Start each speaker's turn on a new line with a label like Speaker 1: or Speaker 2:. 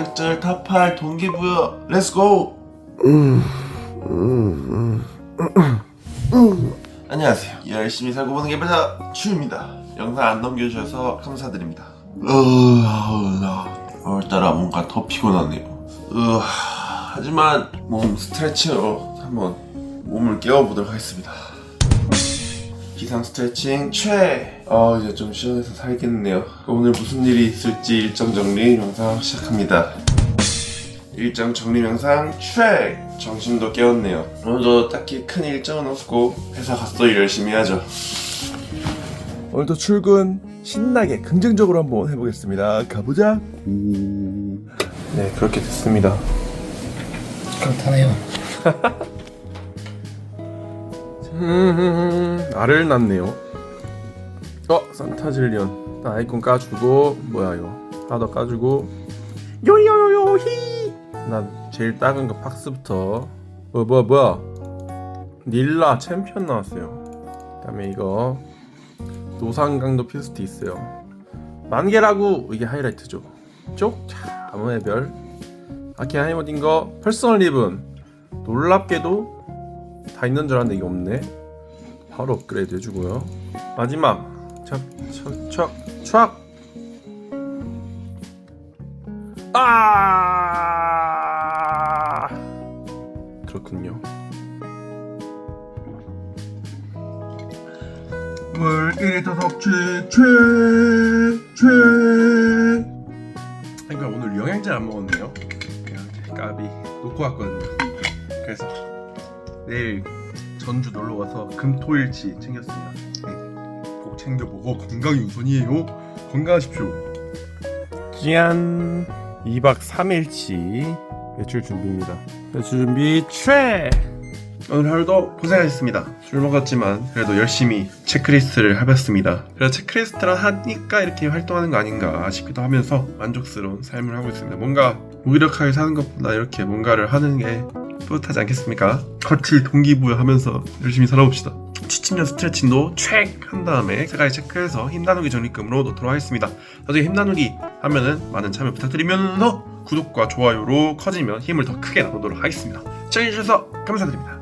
Speaker 1: 자격증을 타파할 동기부여 렛츠고 안녕하세요. 열심히 살고 보는 개발자 추입니다. 영상 안 넘겨주셔서 감사드립니다. 으, 오늘따라 뭔가 더 피곤하네요. 으, 하지만 몸 스트레칭으로 한번 몸을 깨워보도록 하겠습니다. 기상 스트레칭 최! 어 이제 좀 시원해서 살겠네요 오늘 무슨 일이 있을지 일정 정리 영상 시작합니다 일정 정리 영상 최! 정신도 깨웠네요 오늘도 딱히 큰 일정은 없고 회사 가서 일 열심히 하죠
Speaker 2: 오늘도 출근 신나게 긍정적으로 한번 해보겠습니다. 가보자. 네 그렇게 됐습니다.
Speaker 3: 그렇다네요.
Speaker 2: 음, 알을 낳네요. 어 산타질리언 아이콘 까주고 뭐야 이거 하나 더 까주고 요요요요 히 난 제일 작은 거 팍스부터 뭐 뭐야 뭐야 닐라 챔피언 나왔어요. 그 다음에 이거 노상강도 피스트 있어요. 만개라고 이게 하이라이트죠. 쪽 자, 아무의 별 아키 하이모딘 거 퍼스널 리븐 놀랍게도 다 있는 줄 알았는데 이게 없네. 바로 업그레이드 해주고요. 마지막 촥촥촥촥 아 그렇군요. 물일이 다섯 최최최 그러니까 오늘 영양제 안 먹었네요. 영양제 까비 놓고 왔거든요. 그래서 내일 전주 놀러 가서 금토일치 챙겼습니다. 네, 꼭 챙겨 먹어 건강이 우선이에요. 건강하십시오. 짠 2박 3일치 외출 준비입니다. 외출 준비 최. 오늘 하루도 고생하셨습니다. 술 먹었지만 그래도 열심히 체크리스트를 해봤습니다. 그래서 체크리스트를 하니까 이렇게 활동하는 거 아닌가 싶기도 하면서 만족스러운 삶을 하고 있습니다. 뭔가 무기력하게 사는 것보다 이렇게 뭔가를 하는 게 뿌듯하지 않겠습니까? 같이 동기부여하면서 열심히 살아봅시다. 취침전 스트레칭도 책한 다음에 세 가지 체크해서 힘 나누기 적립금으로 놓도록 하겠습니다. 나중에 힘 나누기 하면은 많은 참여 부탁드리면서 구독과 좋아요로 커지면 힘을 더 크게 나누도록 하겠습니다. 시청해주셔서 감사드립니다.